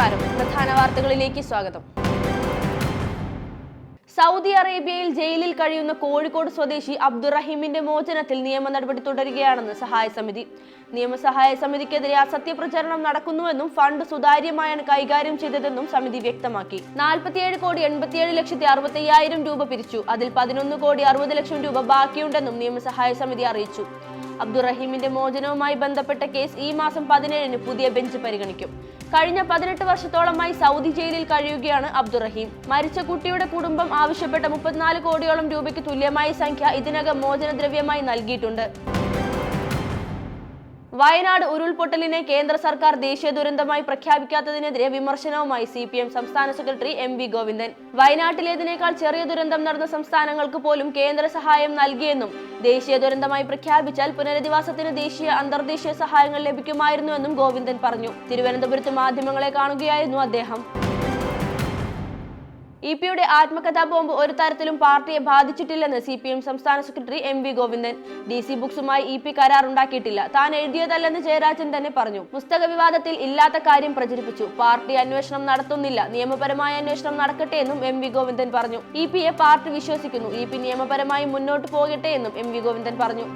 പ്രധാന വാർത്തകളിലേക്ക് സ്വാഗതം. സൗദി അറേബ്യയിൽ ജയിലിൽ കഴിയുന്ന കോഴിക്കോട് സ്വദേശി അബ്ദുറഹീമിന്റെ മോചനത്തിൽ നിയമ നടപടി തുടരുകയാണെന്ന് സഹായ സമിതി. നിയമസഹായ സമിതിക്കെതിരെ അസത്യപ്രചരണം നടക്കുന്നുവെന്നും ഫണ്ട് സുതാര്യമായാണ് കൈകാര്യം ചെയ്തതെന്നും സമിതി വ്യക്തമാക്കി. നാൽപ്പത്തിയേഴ് കോടി എൺപത്തിയേഴ് ലക്ഷത്തി അറുപത്തയ്യായിരം രൂപ പിരിച്ചു. അതിൽ പതിനൊന്ന് കോടി അറുപത് ലക്ഷം രൂപ ബാക്കിയുണ്ടെന്നും നിയമസഹായ സമിതി അറിയിച്ചു. അബ്ദുറഹീമിന്റെ മോചനവുമായി ബന്ധപ്പെട്ട കേസ് ഈ മാസം പതിനേഴിന് പുതിയ ബെഞ്ച് പരിഗണിക്കും. കഴിഞ്ഞ പതിനെട്ട് വർഷത്തോളമായി സൗദി ജയിലിൽ കഴിയുകയാണ് അബ്ദുറഹീം. മരിച്ച കുട്ടിയുടെ കുടുംബം ആവശ്യപ്പെട്ട മുപ്പത്തിനാല് കോടിയോളം രൂപയ്ക്ക് തുല്യമായ സംഖ്യ ഇതിനകം മോചനദ്രവ്യമായി നൽകിയിട്ടുണ്ട്. വയനാട് ഉരുൾപൊട്ടലിനെ കേന്ദ്ര സർക്കാർ ദേശീയ ദുരന്തമായി പ്രഖ്യാപിക്കാത്തതിനെതിരെ വിമർശനവുമായി സി പി എം സംസ്ഥാന സെക്രട്ടറി എം വി ഗോവിന്ദൻ. വയനാട്ടിലേതിനേക്കാൾ ചെറിയ ദുരന്തം നടന്ന സംസ്ഥാനങ്ങൾക്ക് പോലും കേന്ദ്ര സഹായം നൽകിയെന്നും ദേശീയ ദുരന്തമായി പ്രഖ്യാപിച്ചാൽ പുനരധിവാസത്തിന് ദേശീയ അന്തർദേശീയ സഹായങ്ങൾ ലഭിക്കുമായിരുന്നുവെന്നും ഗോവിന്ദൻ പറഞ്ഞു. തിരുവനന്തപുരത്ത് മാധ്യമങ്ങളെ കാണുകയായിരുന്നു അദ്ദേഹം. ഇ പിയുടെ ആത്മകഥാ ബോംബ് ഒരു തരത്തിലും പാർട്ടിയെ ബാധിച്ചിട്ടില്ലെന്ന് സി പി എം സംസ്ഥാന secretary M V Govindan. D C ബുക്സുമായി E P കരാർ ഉണ്ടാക്കിയിട്ടില്ല താൻ എഴുതിയതല്ലെന്ന് ജയരാജൻ തന്നെ പറഞ്ഞു. പുസ്തക വിവാദത്തിൽ ഇല്ലാത്ത കാര്യം പ്രചരിപ്പിച്ചു. പാർട്ടി അന്വേഷണം നടത്തുന്നില്ല. നിയമപരമായ അന്വേഷണം നടക്കട്ടെ എന്നും എം വി ഗോവിന്ദൻ പറഞ്ഞു. ഇ പിയെ പാർട്ടി വിശ്വസിക്കുന്നു. ഇ പി നിയമപരമായി മുന്നോട്ട് പോകട്ടെ എന്നും എം വി ഗോവിന്ദൻ പറഞ്ഞു.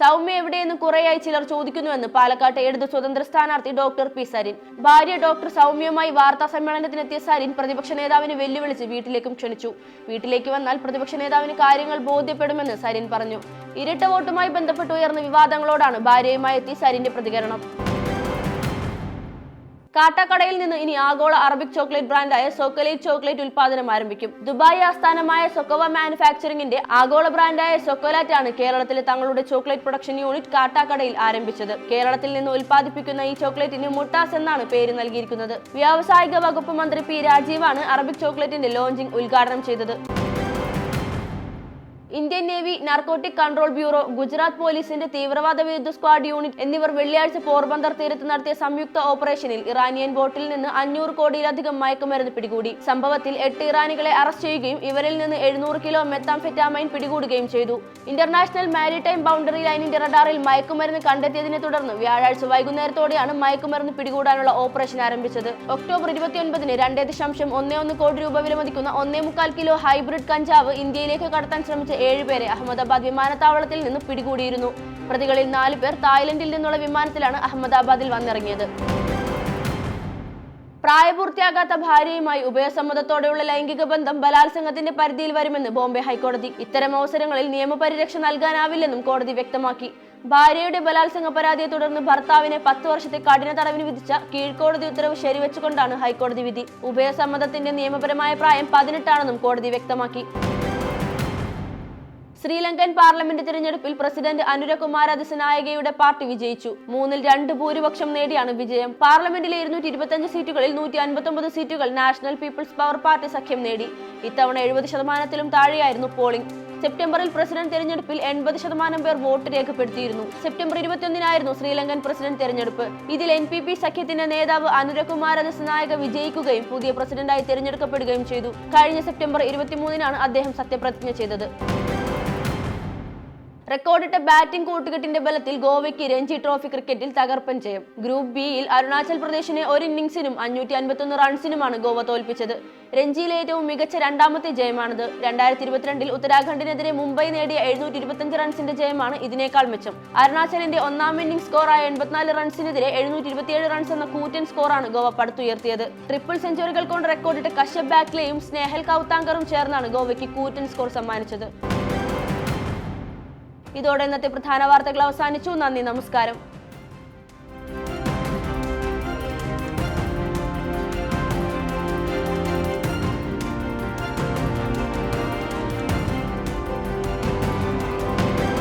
സൗമ്യ എവിടെയെന്ന് കുറേയായി ചിലർ ചോദിക്കുന്നുവെന്ന് പാലക്കാട്ട് ഇടതു സ്വതന്ത്ര സ്ഥാനാർത്ഥി ഡോക്ടർ പി സരിൻ. ഭാര്യ ഡോക്ടർ സൗമ്യയുമായി വാർത്താ സമ്മേളനത്തിനെത്തിയ സരിൻ പ്രതിപക്ഷ നേതാവിനെ വെല്ലുവിളിച്ച് വീട്ടിലേക്കും ക്ഷണിച്ചു. വീട്ടിലേക്ക് വന്നാൽ പ്രതിപക്ഷ നേതാവിന് കാര്യങ്ങൾ ബോധ്യപ്പെടുമെന്ന് സരിൻ പറഞ്ഞു. ഇരട്ട വോട്ടുമായി ബന്ധപ്പെട്ട് ഉയർന്ന വിവാദങ്ങളോടാണ് ഭാര്യയുമായി എത്തി സരിന്റെ പ്രതികരണം. കാട്ടാക്കടയിൽ നിന്ന് ഇനി ആഗോള അറബിക് ചോക്ലേറ്റ് ബ്രാൻഡായ സൊക്കലേറ്റ് ചോക്ലേറ്റ് ഉൽപാദനം ആരംഭിക്കും. ദുബായ് ആസ്ഥാനമായ സൊക്കോവ മാനുഫാക്ചറിംഗിന്റെ ആഗോള ബ്രാൻഡായ സൊക്കോലാറ്റ് ആണ് കേരളത്തിലെ തങ്ങളുടെ ചോക്ലേറ്റ് പ്രൊഡക്ഷൻ യൂണിറ്റ് കാട്ടാക്കടയിൽ ആരംഭിച്ചത്. കേരളത്തിൽ നിന്ന് ഉൽപ്പാദിപ്പിക്കുന്ന ഈ ചോക്ലേറ്റിന് മുട്ടാസ് എന്നാണ് പേര് നൽകിയിരിക്കുന്നത്. വ്യാവസായിക വകുപ്പ് മന്ത്രി പി രാജീവാണ് അറബിക് ചോക്ലേറ്റിന്റെ ലോഞ്ചിംഗ് ഉദ്ഘാടനം ചെയ്തത്. Indian Navy narcotic control bureau Gujarat പോലീസിന്റെ തീവ്രവാദ വിരുദ്ധ സ്ക്വാഡ് യൂണിറ്റ് എന്നിവർ വെള്ളിയാഴ്ച പോർബന്ദർ തീരത്ത് നടത്തിയ സംയുക്ത ഓപ്പറേഷനിൽ ഇറാനിയൻ ബോട്ടിൽ നിന്ന് അഞ്ഞൂറ് കോടിയിലധികം മയക്കുമരുന്ന് പിടികൂടി. സംഭവത്തിൽ എട്ട് ഇറാനികളെ അറസ്റ്റ് ചെയ്യുകയും ഇവരിൽ നിന്ന് എഴുന്നൂറ് കിലോ മെത്താംഫെറ്റാമൈൻ പിടികൂടുകയും ചെയ്തു. ഇന്റർനാഷണൽ മാരിടൈം ബൗണ്ടറി ലൈനിന്റെ റഡാറിൽ മയക്കുമരുന്ന് കണ്ടെത്തിയതിനെ തുടർന്ന് വ്യാഴാഴ്ച വൈകുന്നേരത്തോടെയാണ് മയക്കുമരുന്ന് പിടികൂടാനുള്ള ഓപ്പറേഷൻ ആരംഭിച്ചത്. ഒക്ടോബർ ഇരുപത്തിയൊൻപതിന് രണ്ടേ ദശാംശം ഒന്നേ ഒന്ന് കോടി രൂപ വിലമതിക്കുന്ന ഒന്നേ മുക്കാൽ കിലോ ഹൈബ്രിഡ് കഞ്ചാവ് ഇന്ത്യയിലേക്ക് കടത്താൻ ശ്രമിച്ച ഏഴുപേരെ അഹമ്മദാബാദ് വിമാനത്താവളത്തിൽ നിന്ന് പിടികൂടിയിരുന്നു. പ്രതികളിൽ നാലു പേർ തായ്ലൻഡിൽ നിന്നുള്ള വിമാനത്തിലാണ് അഹമ്മദാബാദിൽ വന്നിറങ്ങിയത്. പ്രായപൂർത്തിയാകാത്ത ഭാര്യയുമായി ഉഭയസമ്മതത്തോടെയുള്ള ലൈംഗിക ബന്ധം ബലാത്സംഗത്തിന്റെ പരിധിയിൽ വരുമെന്ന് ബോംബെ ഹൈക്കോടതി ഇത്തരം അവസരങ്ങളിൽ നിയമപരിരക്ഷ നൽകാനാവില്ലെന്നും കോടതി വ്യക്തമാക്കി. ഭാര്യയുടെ ബലാത്സംഗ പരാതിയെ തുടർന്ന് ഭർത്താവിനെ പത്ത് വർഷത്തെ കഠിന തടവിന് വിധിച്ച കീഴ്ക്കോടതി ഉത്തരവ് ശരിവെച്ചുകൊണ്ടാണ് ഹൈക്കോടതി വിധി. ഉഭയസമ്മതത്തിന്റെ നിയമപരമായ പ്രായം പതിനെട്ടാണെന്നും കോടതി വ്യക്തമാക്കി. ശ്രീലങ്കൻ പാർലമെന്റ് തിരഞ്ഞെടുപ്പിൽ പ്രസിഡന്റ് അനുരകുമാര ദിസനായകയുടെ പാർട്ടി വിജയിച്ചു. മൂന്നിൽ രണ്ട് ഭൂരിപക്ഷം നേടിയാണ് വിജയം. പാർലമെന്റിലെ ഇരുന്നൂറ്റി ഇരുപത്തിയഞ്ച് സീറ്റുകളിൽ നൂറ്റി അൻപത്തൊമ്പത് സീറ്റുകൾ നാഷണൽ പീപ്പിൾസ് പവർ പാർട്ടി സഖ്യം നേടി. ഇത്തവണ എഴുപത് ശതമാനത്തിലും താഴെയായിരുന്നു പോളിംഗ്. സെപ്റ്റംബറിൽ പ്രസിഡന്റ് തെരഞ്ഞെടുപ്പിൽ എൺപത് ശതമാനം പേർ വോട്ട് രേഖപ്പെടുത്തിയിരുന്നു. സെപ്റ്റംബർ ഇരുപത്തിയൊന്നിനായിരുന്നു ശ്രീലങ്കൻ പ്രസിഡന്റ് തെരഞ്ഞെടുപ്പ്. ഇതിൽ എൻ പി പി സഖ്യത്തിന്റെ നേതാവ് അനുരകുമാര ദിസനായക വിജയിക്കുകയും പുതിയ പ്രസിഡന്റായി തിരഞ്ഞെടുക്കപ്പെടുകയും ചെയ്തു. കഴിഞ്ഞ സെപ്റ്റംബർ ഇരുപത്തിമൂന്നിനാണ് അദ്ദേഹം സത്യപ്രതിജ്ഞ ചെയ്തത്. റെക്കോർഡിട്ട ബാറ്റിംഗ് കൂട്ടുകെട്ടിന്റെ ബലത്തിൽ ഗോവയ്ക്ക് രഞ്ജി ട്രോഫി ക്രിക്കറ്റിൽ തകർപ്പൻ ജയം. ഗ്രൂപ്പ് ബിയിൽ അരുണാചൽ പ്രദേശിനെ ഒരു ഇന്നിംഗ്സിനും അഞ്ഞൂറ്റി അൻപത്തൊന്ന് റൺസിനുമാണ് ഗോവ തോൽപ്പിച്ചത്. രഞ്ജിയിലെ ഏറ്റവും മികച്ച രണ്ടാമത്തെ ജയമാണിത്. രണ്ടായിരത്തി ഇരുപത്തിരണ്ടിൽ ഉത്തരാഖണ്ഡിനെതിരെ മുംബൈ നേടിയ എഴുന്നൂറ്റി ഇരുപത്തിയഞ്ച് റൺസിന്റെ ജയമാണ് ഇതിനേക്കാൾ മെച്ചം. അരുണാചലിന്റെ ഒന്നാം ഇന്നിംഗ് സ്കോറായ എൺപത്തിനാല് റൺസിനെതിരെ എഴുന്നൂറ്റി ഇരുപത്തിയേഴ് റൺസ് എന്ന കൂറ്റൻ സ്കോറാണ് ഗോവ പടുത്തുയർത്തിയത്. ട്രിപ്പിൾ സെഞ്ചുറികൾ കൊണ്ട് റെക്കോർഡിട്ട കശ്യപ് ബാക്ലെയും സ്നേഹൽ കൗതാങ്കറും ചേർന്നാണ് ഗോവയ്ക്ക് കൂറ്റൻ സ്കോർ സമ്മാനിച്ചത്. ഇതോടെ ഇന്നത്തെ പ്രധാന വാർത്തകൾ അവസാനിച്ചു. നന്ദി നമസ്കാരം.